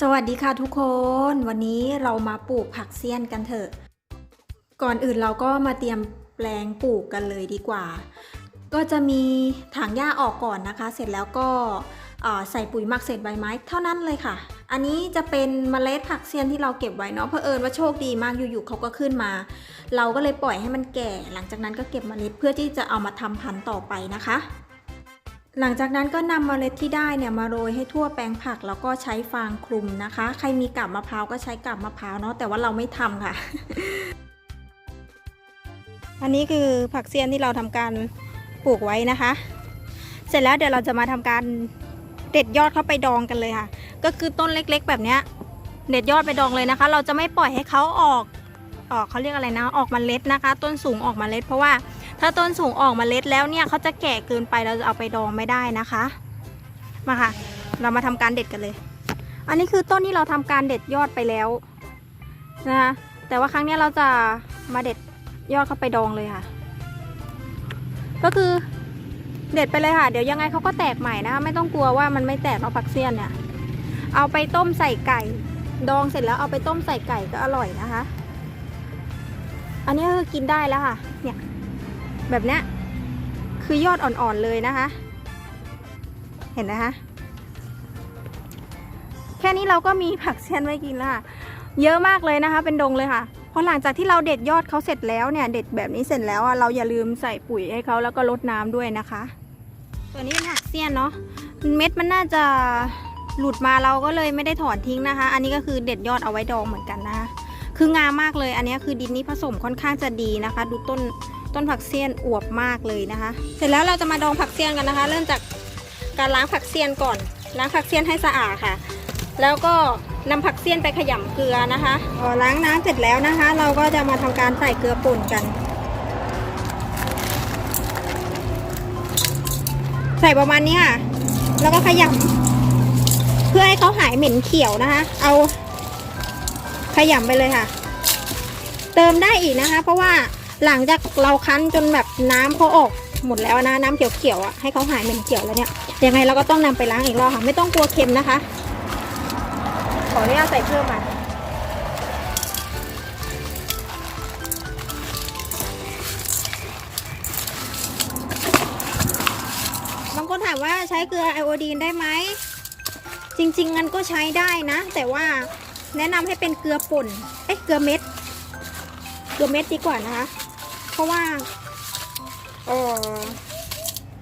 สวัสดีค่ะทุกคน วันนี้เรามาปลูกผักเสี้ยนกันเถอะ ก่อนอื่นเราก็มาเตรียมแปลงปลูกกันเลยดีกว่า ก็จะมีถางหญ้าออกก่อนนะคะ เสร็จแล้วก็ใส่ปุ๋ยหมักเศษใบไม้เท่านั้นเลยค่ะ อันนี้จะเป็นเมล็ดผักเสี้ยนที่เราเก็บไว้เนาะเผอิญว่าโชคดีมากอยู่ๆเขาก็ขึ้นมา เราก็เลยปล่อยให้มันแก่ หลังจากนั้นก็เก็บเมล็ดเพื่อที่จะเอามาทำพันธุ์ต่อไปนะคะ หลังจากนั้นก็นำเมล็ดที่ได้เนี่ยมาโรยให้ทั่วแปลงผักแล้วก็ใช้ฟางคลุมนะคะ ใครมีกาบมะพร้าวก็ใช้กาบมะพร้าวเนาะแต่ว่าเราไม่ทำค่ะ อันนี้คือผักเสียนที่เราทำการปลูกไว้นะคะ เสร็จแล้วเดี๋ยวเราจะมาทำการเด็ดยอดเข้าไปดองกันเลยค่ะ ก็คือต้นเล็กๆ แบบเนี้ยเด็ดยอดไปดองเลยนะคะ เราจะไม่ปล่อยให้เขาออก ออกเขาเรียกอะไรนะ ออกมเล็ดนะคะ ต้นสูงออกมเล็ด เพราะว่าถ้าต้นสูงออกมเล็ดแล้วเนี่ยเขาจะแก่เกินไปเราจะเอาไปดองไม่ได้นะคะ มาค่ะ เรามาทำการเด็ดกันเลย อันนี้คือต้นที่เราทำการเด็ดยอดไปแล้วนะคะแต่ว่าครั้งนี้เราจะมาเด็ดยอดเข้าไปดองเลยค่ะ ก็คือเด็ดไปเลยค่ะ เดี๋ยวยังไงเขาก็แตกใหม่นะคะไม่ต้องกลัวว่ามันไม่แตกเนาะผักเสี้ยนเนี่ย เอาไปต้มใส่ไก่ ดองเสร็จแล้วเอาไปต้มใส่ไก่ก็อร่อยนะคะ อันนี้คือกินได้แล้วค่ะ เนี่ย แบบเนี้ยคือยอดอ่อนๆเลยนะคะ เห็นนะคะ แค่นี้เราก็มีผักเสี้ยนไว้กินแล้วค่ะ เยอะมากเลยนะคะ เป็นดงเลยค่ะพอหลังจากที่เราเด็ดยอดเขาเสร็จแล้วเนี่ย เด็ดแบบนี้เสร็จแล้วอะเราอย่าลืมใส่ปุ๋ยให้เขาแล้วก็รดน้ำด้วยนะคะ ตัวนี้เป็นผักเสี้ยนเนาะเม็ดมันน่าจะหลุดมาเราก็เลยไม่ได้ถอนทิ้งนะคะ อันนี้ก็คือเด็ดยอดเอาไว้ดองเหมือนกันนะคะ คืองามมากเลยอันนี้คือดินนี้ผสมค่อนข้างจะดีนะคะ ดูต้นต้นผักเสี้ยนอวบมากเลยนะคะ เสร็จแล้วเราจะมาดองผักเสี้ยนกันนะคะ เริ่มจากการล้างผักเสี้ยนก่อนล้างผักเสี้ยนให้สะอาดค่ะ แล้วก็นำผักเสี้ยนไปขยำเกลือนะคะพอล้างน้ำเสร็จแล้วนะคะ เราก็จะมาทำการใส่เกลือป่นกัน ใส่ประมาณนี้ค่ะแล้วก็ขยำเพื่อให้เขาหายเหม็นเขียวนะคะ เอา ขยำไปเลยค่ะ เติมได้อีกนะคะ เพราะว่าหลังจากเราคั้นจนแบบน้ำเขาออกหมดแล้วนะน้ำเขียวๆอะให้เขาหายเหม็นเขียวแล้วเนี่ยยังไงเราก็ต้องนำไปล้างอีกรอบค่ะไม่ต้องกลัวเค็มนะคะ ขออนุญาตใส่เพิ่มมาบางคนถามว่าใช้เกลือไอโอดีนได้ไหมจริงๆมันก็ใช้ได้นะ แต่ว่า แนะนำให้เป็นเกลือป่น เอ๊ะเกลือเม็ด เกลือเม็ดดีกว่านะคะ เพราะว่าเออ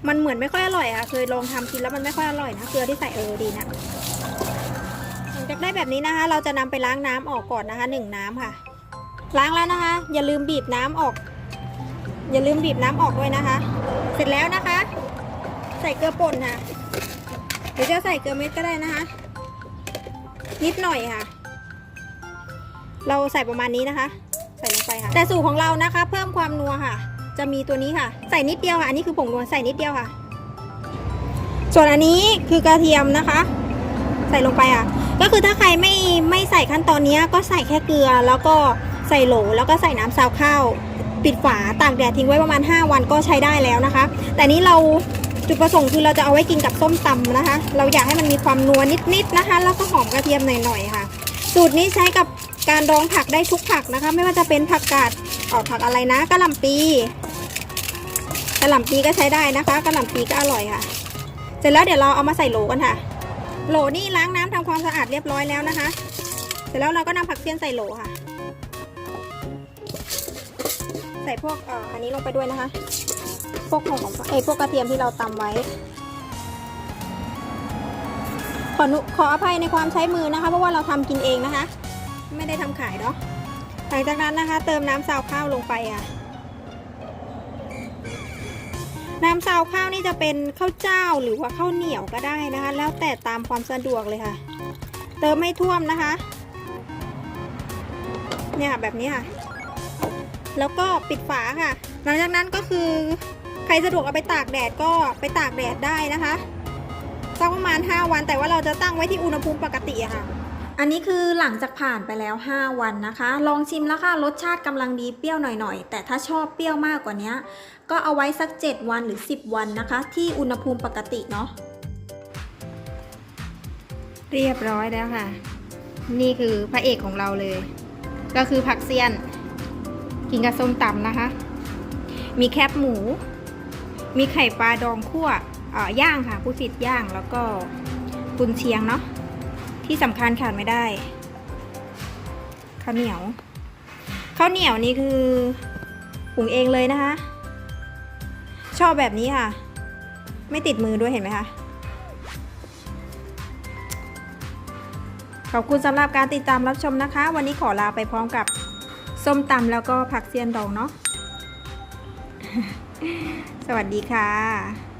มันเหมือนไม่ค่อยอร่อยอะเคยลองทำกินแล้วมันไม่ค่อยอร่อยนะเกลือที่ใส่ไออดีนะหลังจากได้แบบนี้นะคะ เราจะนำไปล้างน้ำออกก่อนนะคะหนึ่งน้ำค่ะ ล้างแล้วนะคะ อย่าลืมบีบน้ำออก อย่าลืมบีบน้ำออกด้วยนะคะ เสร็จแล้วนะคะ ใส่เกลือป่นค่ะหรือจะใส่เกลือเม็ดก็ได้นะคะ นิดหน่อยค่ะ เราใส่ประมาณนี้นะคะ ใส่ลงไปค่ะ แต่สูตรของเรานะคะ เพิ่มความนัวค่ะ จะมีตัวนี้ค่ะ ใส่นิดเดียวค่ะ อันนี้คือผงนัวใส่นิดเดียวค่ะ ส่วนอันนี้คือกระเทียมนะคะ ใส่ลงไปอะ ก็คือถ้าใครไม่ไม่ใส่ขั้นตอนนี้ก็ใส่แค่เกลือ แล้วก็ใส่โหลแล้วก็ใส่น้ำซาวข้าว ปิดฝาตากแดดทิ้งไว้ประมาณ 5 วันก็ใช้ได้แล้วนะคะ แต่นี้เราจุดประสงค์คือเราจะเอาไว้กินกับส้มตำนะคะ เราอยากให้มันมีความนัวนิดๆนะคะ แล้วก็หอมกระเทียมหน่อยๆค่ะ สูตรนี้ใช้กับ การดองผักได้ทุกผักนะคะ ไม่ว่าจะเป็นผักกาดออกผักอะไรนะกะหล่ำปีกะหล่ำปีก็ใช้ได้นะคะกะหล่ำปีก็อร่อยค่ะ เสร็จแล้วเดี๋ยวเราเอามาใส่โหลกันค่ะ โหลนี่ล้างน้ำทำความสะอาดเรียบร้อยแล้วนะคะ เสร็จแล้วเราก็นำผักเสี้ยนใส่โหลค่ะ ใส่พวกเอ่ออันนี้ลงไปด้วยนะคะพวกหอมเอ้พวกกระเทียมที่เราตำไว้ขอนุขออภัยในความใช้มือนะคะ เพราะว่าเราทำกินเองนะคะ ไม่ได้ทำขายเนาะหลังจากนั้นนะคะ เติมน้ำซาวข้าวลงไปอะ น้ำซาวข้าวนี่จะเป็นข้าวเจ้าหรือว่าข้าวเหนียวก็ได้นะคะ แล้วแต่ตามความสะดวกเลยค่ะ เติมไม่ท่วมนะคะ เนี่ยค่ะแบบนี้ค่ะ แล้วก็ปิดฝาค่ะ หลังจากนั้นก็คือใครสะดวกเอาไปตากแดดก็ไปตากแดดได้นะคะสักประมาณ 5 วันแต่ว่าเราจะตั้งไว้ที่อุณหภูมิปกติค่ะ อันนี้คือหลังจากผ่านไปแล้ว 5 วันนะคะ ลองชิมแล้วค่ะรสชาติกำลังดีเปรี้ยวหน่อยๆ แต่ถ้าชอบเปรี้ยวมากกว่านี้ ก็เอาไว้สัก 7 วันหรือ 10 วันนะคะ ที่อุณหภูมิปกติเนาะเรียบร้อยแล้วค่ะ นี่คือพระเอกของเราเลย ก็คือผักเซียน กินกับส้มตำนะคะ มีแคบหมู มีไข่ปลาดองคั่วย่างค่ะ ผู้ผิดย่างแล้วก็กุนเชียงเนาะ ที่สำคัญขาดไม่ได้ข้าวเหนียวข้าวเหนียวนี่คือหุงเองเลยนะคะ ชอบแบบนี้ค่ะ ไม่ติดมือด้วยเห็นไหมคะขอบคุณสำหรับการติดตามรับชมนะคะ วันนี้ขอลาไปพร้อมกับส้มตำแล้วก็ผักเซียนดองเนาะสวัสดีค่ะ